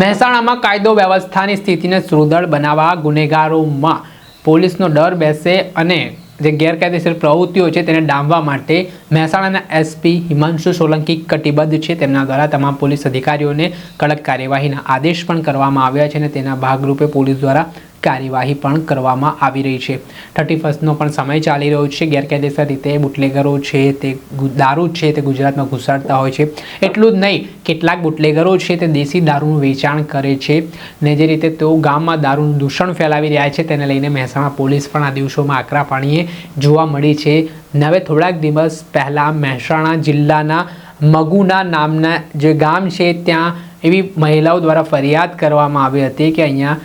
મહેસાણામાં કાયદો વ્યવસ્થાની સ્થિતિને સુદૃઢ બનાવવા ગુનેગારોમાં પોલીસનો ડર બેસે અને જે ગેરકાયદેસર પ્રવૃત્તિઓ છે તેને ડામવા માટે મહેસાણાના એસપી હિમાંશુ સોલંકી કટિબદ્ધ છે. તેમના દ્વારા તમામ પોલીસ અધિકારીઓને કડક કાર્યવાહીના આદેશ પણ કરવામાં આવ્યા છે અને તેના ભાગરૂપે પોલીસ દ્વારા કાર્યવાહી પણ કરવામાં આવી રહી છે. થર્ટી ફર્સ્ટનો પણ સમય ચાલી રહ્યો છે. ગેરકાયદેસર રીતે બુટલેગરો છે તે દારૂ છે તે ગુજરાતમાં ઘુસાડતા હોય છે. એટલું જ નહીં, કેટલાક બુટલેગરો છે તે દેશી દારૂનું વેચાણ કરે છે ને જે રીતે તેઓ ગામમાં દારૂનું દૂષણ ફેલાવી રહ્યા છે તેને લઈને મહેસાણા પોલીસ પણ આ દિવસોમાં આકરા પાણીએ જોવા મળી છે. હવે થોડાક દિવસ પહેલાં મહેસાણા જિલ્લાના મગુના નામના જે ગામ છે ત્યાં એવી મહિલાઓ દ્વારા ફરિયાદ કરવામાં આવી હતી કે અહીંયા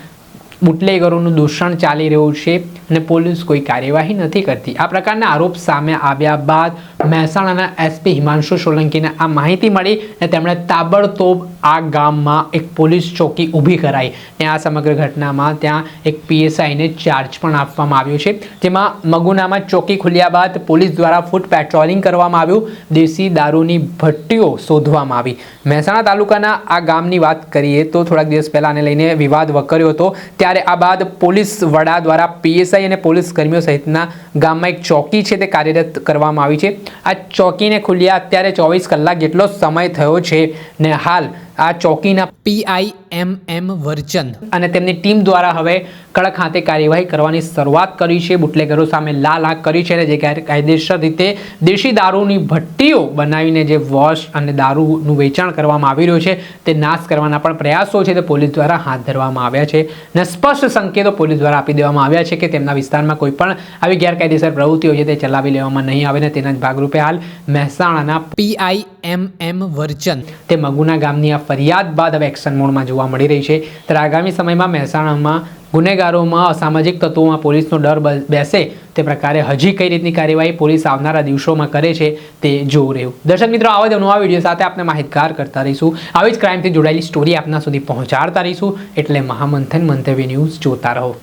બુટલેગરોનું દૂષણ ચાલી રહ્યું છે અને પોલીસ કોઈ કાર્યવાહી નથી કરતી. આ પ્રકારના આરોપ સામે આવ્યા બાદ મહેસાણાના એસપી હિમાંશુ સોલંકીને આ માહિતી મળી અને તેમણે તાબડતોબ આ ગામમાં એક પોલીસ ચોકી ઊભી કરાઈ ને આ સમગ્ર ઘટનામાં ત્યાં એક પીએસઆઈને ચાર્જ પણ આપવામાં આવ્યો છે. જેમાં મગુનામાં ચોકી ખુલ્યા બાદ પોલીસ દ્વારા ફૂટ પેટ્રોલિંગ કરવામાં આવ્યું. દેશી દારૂની ભટ્ટીઓ શોધવામાં આવી. મહેસાણા તાલુકાના આ ગામની વાત કરીએ તો થોડાક દિવસ પહેલાં આને લઈને વિવાદ વકર્યો હતો. ત્યારે આ બાદ પોલીસ વડા દ્વારા પીએસઆઈ અને પોલીસ કર્મીઓ સહિતના ગામમાં એક ચોકી છે તે કાર્યરત કરવામાં આવી છે. આ ચોકીને ખુલ્યા અત્યારે ચોવીસ કલાક જેટલો સમય થયો છે ને હાલ આ ચોકીના પીઆઈ એમ એમ વર્જન અને તેમની ટીમ દ્વારા હવે કડક હાથે કાર્યવાહી કરવાની શરૂઆત કરી છે. બુટલેગરો સામે લાલ આંખ કરી છે અને જે કાયદેસર રીતે દેશી દારૂની ભઠ્ઠીઓ બનાવીને જે વોશ અને દારૂનું વેચાણ કરવામાં આવી રહ્યું છે તે નાશ કરવાના પણ પ્રયાસો છે. તે પોલીસ દ્વારા હાથ ધરવામાં આવ્યા છે અને સ્પષ્ટ સંકેતો પોલીસ દ્વારા આપી દેવામાં આવ્યા છે કે તેમના વિસ્તારમાં કોઈ પણ આવી ગેરકાયદેસર પ્રવૃત્તિઓ છે તે ચલાવી લેવામાં નહીં આવે ને તેના જ ભાગરૂપે હાલ મહેસાણાના પીઆઈ એમ એમ વર્ચન તે મગુના ગામની આ ફરિયાદ બાદ હવે એક્શન મોડમાં જોવા મળી રહી છે. ત્યારે આગામી સમયમાં મહેસાણામાં ગુનેગારોમાં અસામાજિક તત્વોમાં પોલીસનો ડર બેસે તે પ્રકારે હજી કઈ રીતની કાર્યવાહી પોલીસ આવનારા દિવસોમાં કરે છે તે જોવું રહ્યું. દર્શક મિત્રો, આવા જ નવા વીડિયો સાથે આપણે માહિતગાર કરતા રહીશું. આવી જ ક્રાઇમથી જોડાયેલી સ્ટોરી આપના સુધી પહોંચાડતા રહીશું. એટલે મહામંથન મંતવ્ય ન્યૂઝ જોતા રહો.